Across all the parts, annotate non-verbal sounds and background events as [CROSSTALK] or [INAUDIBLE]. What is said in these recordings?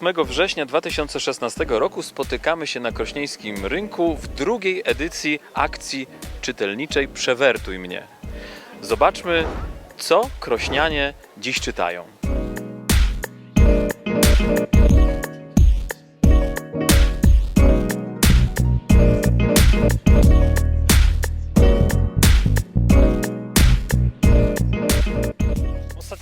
8 września 2016 roku spotykamy się na Krośnieńskim Rynku w drugiej edycji akcji czytelniczej Przewertuj mnie. Zobaczmy, co krośnianie dziś czytają.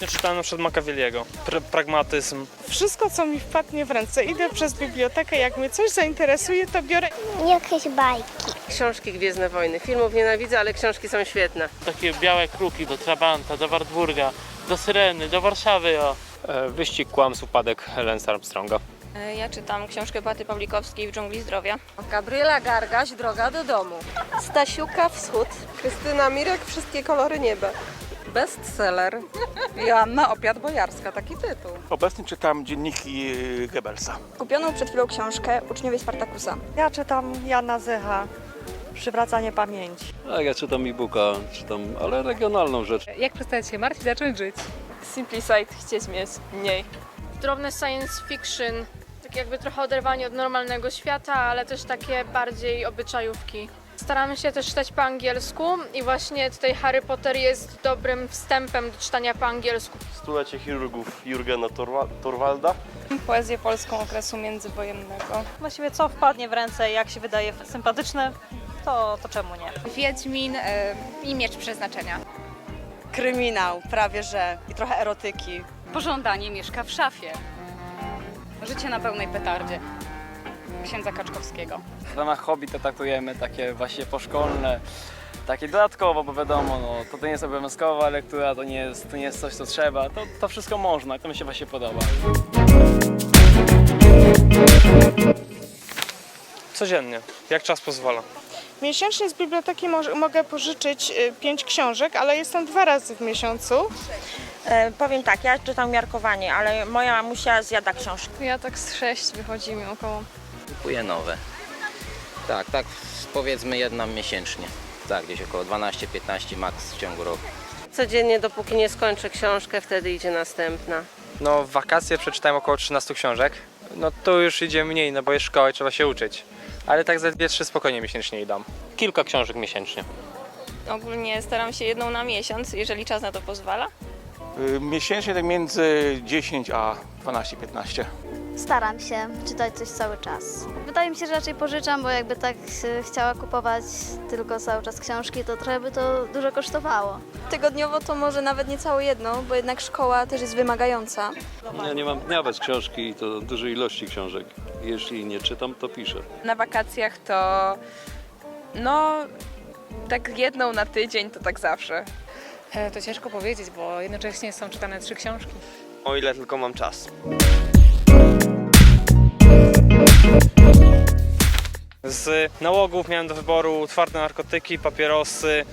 Ostatnio czytałem na przykład Machiavelliego. Pr- pragmatyzm. Wszystko, co mi wpadnie w ręce. Idę przez bibliotekę, jak mnie coś zainteresuje, to biorę. Jakieś bajki. Książki Gwiezdne Wojny. Filmów nienawidzę, ale książki są świetne. takie białe kruki do Trabanta, do Wartburga, do Syreny, do Warszawy, o. E, Wyścig kłamstw, upadek Lance Armstronga. E, Ja czytam książkę Paty Pawlikowskiej w dżungli zdrowia. Gabriela Gargaś, Droga do domu. Stasiuka Wschód. Krystyna Mirek, Wszystkie kolory nieba. Bestseller. Joanna Opiat Bojarska, taki tytuł. Obecnie czytam dzienniki Goebbelsa. Kupioną przed chwilą książkę Uczniowie Spartakusa. Ja czytam Jana Zycha. Przywracanie pamięci. Tak, ja czytam e-booka, czytam, ale regionalną rzecz. Jak przestać się martwić, zacząć żyć? Simplified, chcieć mieć mniej. Drobne science fiction. Tak jakby trochę oderwanie od normalnego świata, ale też takie bardziej obyczajówki. Staramy się też czytać po angielsku i właśnie tutaj Harry Potter jest dobrym wstępem do czytania po angielsku. Stulecie chirurgów Jurgena Torwa- Torwalda. Poezję polską okresu międzywojennego. Właściwie co wpadnie w ręce, jak się wydaje sympatyczne, to, to czemu nie? Wiedźmin e, i Miecz Przeznaczenia. Kryminał, prawie że. I trochę erotyki. Pożądanie mieszka w szafie. Życie na pełnej petardzie. Księdza Kaczkowskiego. W ramach hobby to traktujemy takie właśnie poszkolne, takie dodatkowo, bo wiadomo, no, to, to nie jest obowiązkowa lektura, to nie jest, to nie jest coś, co trzeba, to, to wszystko można i to mi się właśnie podoba. Codziennie, jak czas pozwala. Miesięcznie z biblioteki moż- mogę pożyczyć y, pięć książek, ale jestem dwa razy w miesiącu. E, powiem tak, ja czytam miarkowanie, ale moja mamusia zjada książki. Ja tak z sześć wychodzi mi około. Kupuję nowe. Tak, tak powiedzmy jedna miesięcznie. Tak, gdzieś około 12-15 max w ciągu roku. Codziennie, dopóki nie skończę książkę, wtedy idzie następna. No w wakacje przeczytałem około 13 książek. No to już idzie mniej, no bo jest szkoła i trzeba się uczyć. Ale tak za dwie, trzy spokojnie miesięcznie idą. Kilka książek miesięcznie. Ogólnie staram się jedną na miesiąc, jeżeli czas na to pozwala. Y, Miesięcznie tak między 10 a 12-15. Staram się czytać coś cały czas. Wydaje mi się, że raczej pożyczam, bo jakby tak e, chciała kupować tylko cały czas książki, to trochę by to dużo kosztowało. Tygodniowo to może nawet nie całe jedno, bo jednak szkoła też jest wymagająca. Ja nie mam dnia bez książki i to dużej ilości książek. Jeśli nie czytam, to piszę. Na wakacjach to no tak jedną na tydzień to tak zawsze. E, To ciężko powiedzieć, bo jednocześnie są czytane trzy książki. O ile tylko mam czas. Z nałogów miałem do wyboru twarde narkotyki, papierosy,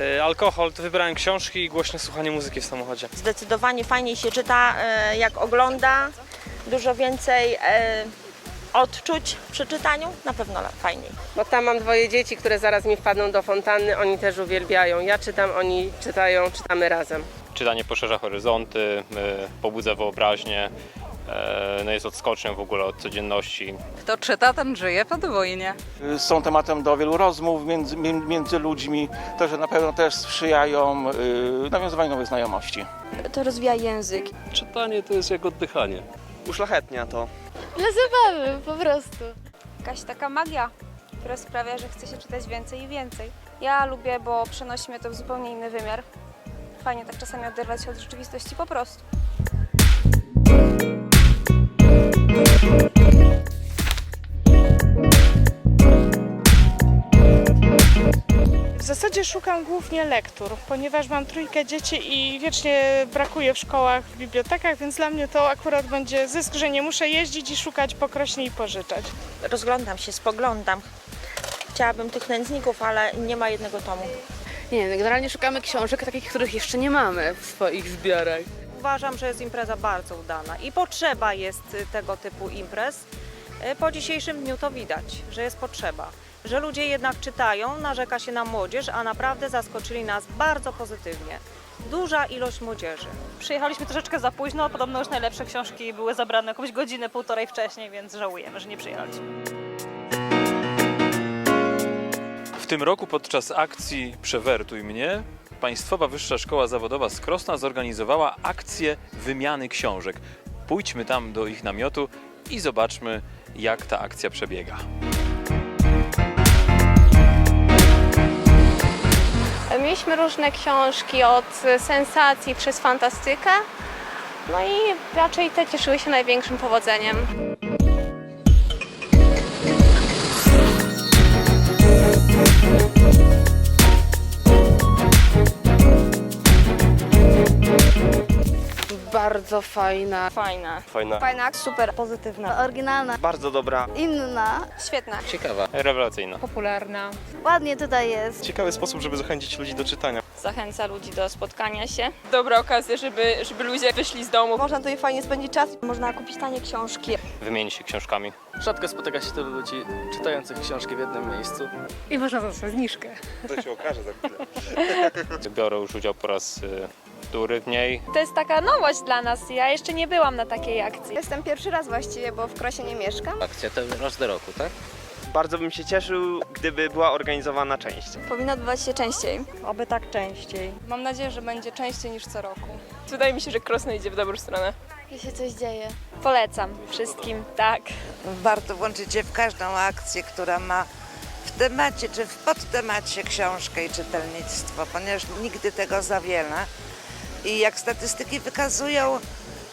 y, alkohol. To wybrałem książki i głośne słuchanie muzyki w samochodzie. Zdecydowanie fajniej się czyta, e, jak ogląda. Dużo więcej e, odczuć przy czytaniu, na pewno fajniej. Bo tam mam dwoje dzieci, które zaraz mi wpadną do fontanny, oni też uwielbiają. Ja czytam, oni czytają, czytamy razem. Czytanie poszerza horyzonty, pobudza wyobraźnię, no jest odskocznią w ogóle od codzienności. Kto czyta, ten żyje podwójnie. Są tematem do wielu rozmów między, mię- między ludźmi, także na pewno też sprzyjają y, nawiązywaniu nowych znajomości. To rozwija język. Czytanie to jest jak oddychanie. Uszlachetnia to. Dla zabawy, po prostu. Jakaś taka magia, która sprawia, że chce się czytać więcej i więcej. Ja lubię, bo przenosi mnie to w zupełnie inny wymiar. Fajnie tak czasami oderwać się od rzeczywistości po prostu. W zasadzie szukam głównie lektur, ponieważ mam trójkę dzieci i wiecznie brakuje w szkołach, w bibliotekach, więc dla mnie to akurat będzie zysk, że nie muszę jeździć i szukać pokrośnie i pożyczać. Rozglądam się, spoglądam. Chciałabym tych nędzników, ale nie ma jednego tomu. Nie, generalnie szukamy książek takich, których jeszcze nie mamy w swoich zbiorach. Uważam, że jest impreza bardzo udana i potrzeba jest y, tego typu imprez. Y, Po dzisiejszym dniu to widać, że jest potrzeba. Że ludzie jednak czytają, narzeka się na młodzież, a naprawdę zaskoczyli nas bardzo pozytywnie. Duża ilość młodzieży. Przyjechaliśmy troszeczkę za późno, podobno już najlepsze książki były zabrane jakąś godzinę, półtorej wcześniej, więc żałujemy, że nie przyjechaliśmy. W tym roku podczas akcji Przewertuj mnie Państwowa Wyższa Szkoła Zawodowa z Krosna zorganizowała akcję wymiany książek. Pójdźmy tam do ich namiotu i zobaczmy, jak ta akcja przebiega. Mieliśmy różne książki od sensacji przez fantastykę. No i raczej te cieszyły się największym powodzeniem. Bardzo fajna. Fajna. Fajna. Fajna, super. Pozytywna. Oryginalna. Bardzo dobra. Inna. Świetna. Ciekawa. Rewelacyjna. Popularna. Ładnie tutaj jest. Ciekawy sposób, żeby zachęcić ludzi do czytania. Zachęca ludzi do spotkania się. Dobra okazja, żeby, żeby ludzie wyszli z domu. Można tutaj fajnie spędzić czas. Można kupić tanie książki. Wymienić się książkami. Rzadko spotyka się tylu ludzi czytających książki w jednym miejscu. I można dostać zniżkę. To się okaże za chwilę. [LAUGHS] Biorę już udział po raz y, wtóry w niej. To jest taka nowość dla nas. Ja jeszcze nie byłam na takiej akcji. Jestem pierwszy raz właściwie, bo w Krosie nie mieszkam. Akcja to raz do roku, tak? Bardzo bym się cieszył, gdyby była organizowana częściej. Powinno odbywać się częściej. Oby tak częściej. Mam nadzieję, że będzie częściej niż co roku. Wydaje mi się, że Krosno idzie w dobrą stronę. I się coś dzieje. Polecam wszystkim, tak. Warto włączyć się w każdą akcję, która ma w temacie czy w podtemacie książkę i czytelnictwo, ponieważ nigdy tego za wiele. I jak statystyki wykazują,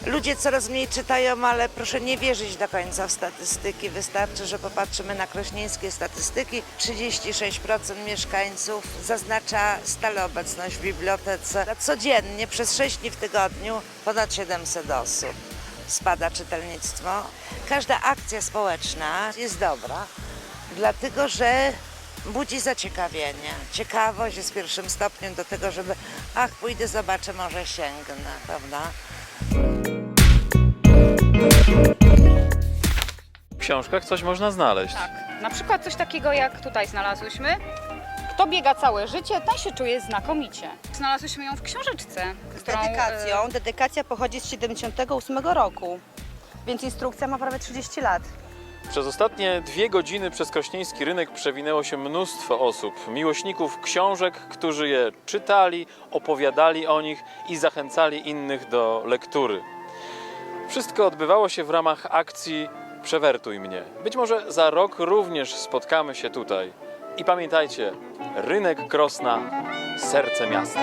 ludzie coraz mniej czytają, ale proszę nie wierzyć do końca w statystyki. Wystarczy, że popatrzymy na krośnieńskie statystyki. 36% mieszkańców zaznacza stale obecność w bibliotece. Codziennie przez 6 dni w tygodniu ponad 700 osób spada czytelnictwo. Każda akcja społeczna jest dobra, dlatego że budzi zaciekawienie. Ciekawość jest pierwszym stopniem do tego, żeby ach, pójdę, zobaczę, może sięgnę, prawda? W książkach coś można znaleźć. Na przykład coś takiego jak tutaj znalazłyśmy. Kto biega całe życie, ten się czuje znakomicie. Znalazłyśmy ją w książeczce. Z dedykacją. Dedykacja pochodzi z 78 roku, więc instrukcja ma prawie 30 lat. Przez ostatnie dwie godziny przez krośnieński rynek przewinęło się mnóstwo osób, miłośników książek, którzy je czytali, opowiadali o nich i zachęcali innych do lektury. Wszystko odbywało się w ramach akcji Przewertuj mnie. Być może za rok również spotkamy się tutaj. I pamiętajcie, rynek Krosna, serce miasta.